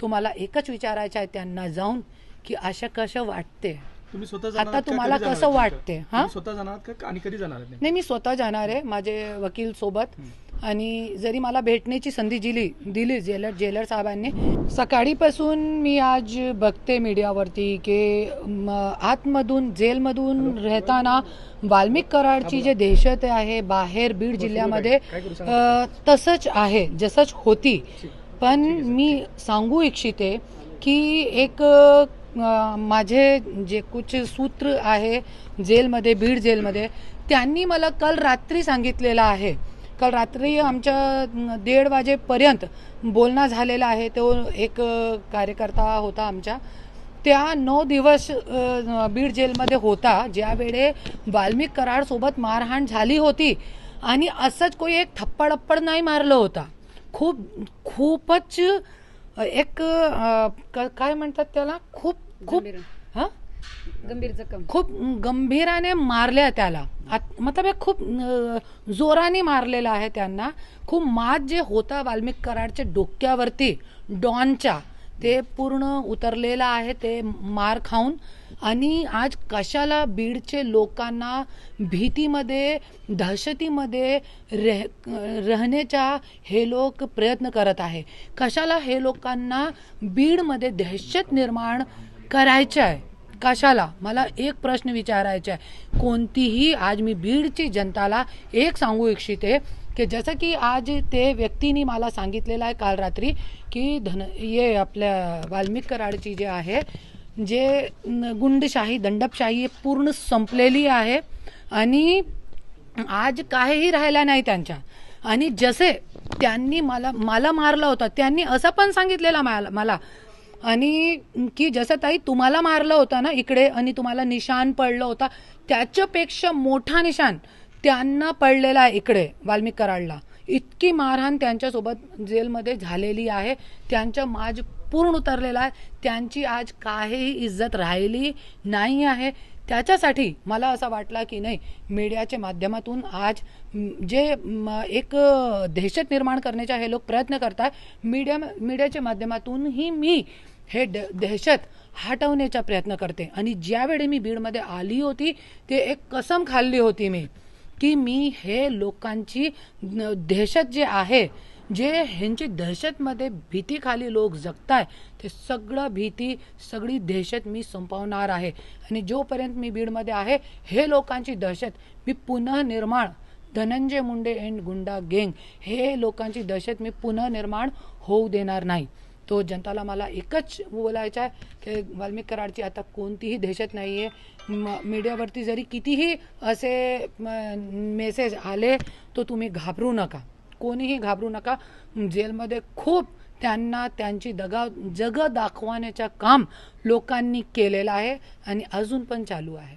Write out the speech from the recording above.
तुम्हाला एकच विचारायचं आहे त्यांना जाऊन की अशा कसं वाटते. तुम्ही स्वतः जाणार आता? तुम्हाला कसं वाटते? हा? स्वतः जाणार आणि कधी जाणार नाही मी स्वतः जाणार आहे माझे वकील सोबत. आणि जरी मला भेटण्याची संधी दिली दिली जेलर जेलर साहेबांनी सकाळीपासून मी आज बघते मीडियावरती की आतमधून जेलमधून राहताना वाल्मिक कराडची जे दहशत आहे बाहेर बीड जिल्ह्यामध्ये तसंच आहे जसंच होती. पण मी सांगू इच्छिते की एक माझे जे कुछ सूत्र आहे जेलमध्ये बीड जेलमध्ये त्यांनी मला काल रात्री सांगितलेलं आहे. काल रात्री आमच्या दीड वाजेपर्यंत बोलणं झालेलं आहे. तो एक कार्यकर्ता होता आमच्या. त्या नऊ दिवस बीड जेलमध्ये होता. ज्यावेळे वाल्मिक कराडसोबत मारहाण झाली होती आणि असंच कोणी एक थप्पडप्पड नाही मारलं होता. खूप खूपच एक काय म्हणतात त्याला? खूप खूप हा? गंभीर जखम. खूप गंभीराने मारल्या त्याला. मतलब खूप जोराने मारलेलं आहे त्यांना. खूप मात जे होता वाल्मिक कराडच्या डोक्यावरती डॉनच्या ते पूर्ण उतरलेलं आहे ते मार खाऊन. आणि आज कशाला बीडचे लोकांना भीतीमध्ये दहशतीमध्ये रह राहण्याचा हे लोक प्रयत्न करत आहे. कशाला हे लोकांना बीडमध्ये दहशत निर्माण करायचं आहे? कशाला? मला एक प्रश्न विचारायचा आहे. कोणतीही आज मी बीडची जनताला एक सांगू इच्छिते की जसं की आज ते व्यक्तीने मला सांगितलेलं आहे काल रात्री की धन ये आपल्या वाल्मिक कराडची जे आहे जे न- गुंडशाही दंडपशाही हे पूर्ण संपलेली आहे आणि आज काहीही राहिला नाही त्यांच्या. आणि जसे त्यांनी मला मला मारला होता त्यांनी असं पण सांगितलेलं मला मला. आणि की जसं ताई तुम्हाला मारलं होतं ना इकडे आणि तुम्हाला निशाण पडलं होता त्याच्यापेक्षा मोठा निशाण त्यांना पडलेला आहे इकडे वाल्मिक कराडला इतकी मारहाण त्यांच्यासोबत जेलमध्ये झालेली आहे. त्यांच्या माज पूर्ण उतरलेला आहे. त्यांची आज काहीही इज्जत राहिली नाही आहे. त्याच्यासाठी मला असा वाटला की नाही मीडियाच्या माध्यमातून आज जे म, एक दहशत निर्माण करण्याचा हे लोक प्रयत्न करतात मीडिया मीडियाच्या माध्यमातूनही मी हे द दहशत हटवण्याचा प्रयत्न करते. आणि ज्यावेळी मी बीडमध्ये आली होती ते एक कसम खाल्ली होती मी. की मी हे लोकांची दहशत जे आहे जे ह्यांची दहशतमध्ये भीतीखाली लोक जगताय ते सगळं भीती सगळी दहशत मी संपवणार आहे. आणि जोपर्यंत मी बीडमध्ये आहे हे लोकांची दहशत मी पुनर्निर्माण धनंजय मुंडे अँड गुंडा गेंग हे लोकांची दहशत मी पुनर्निर्माण होऊ देणार नाही. तो जनताला मला एकच बोलायचं आहे की वाल्मिक कराडची आता कोणतीही दहशत नाही आहे म मीडियावरती जरी कितीही असे मेसेज आले तो तुम्ही घाबरू नका. कोणीही घाबरू नका. जेलमध्ये खूप त्यांना त्यांची दगा जग दाखवण्याचं काम लोकांनी केलेलं आहे आणि अजून पण चालू आहे.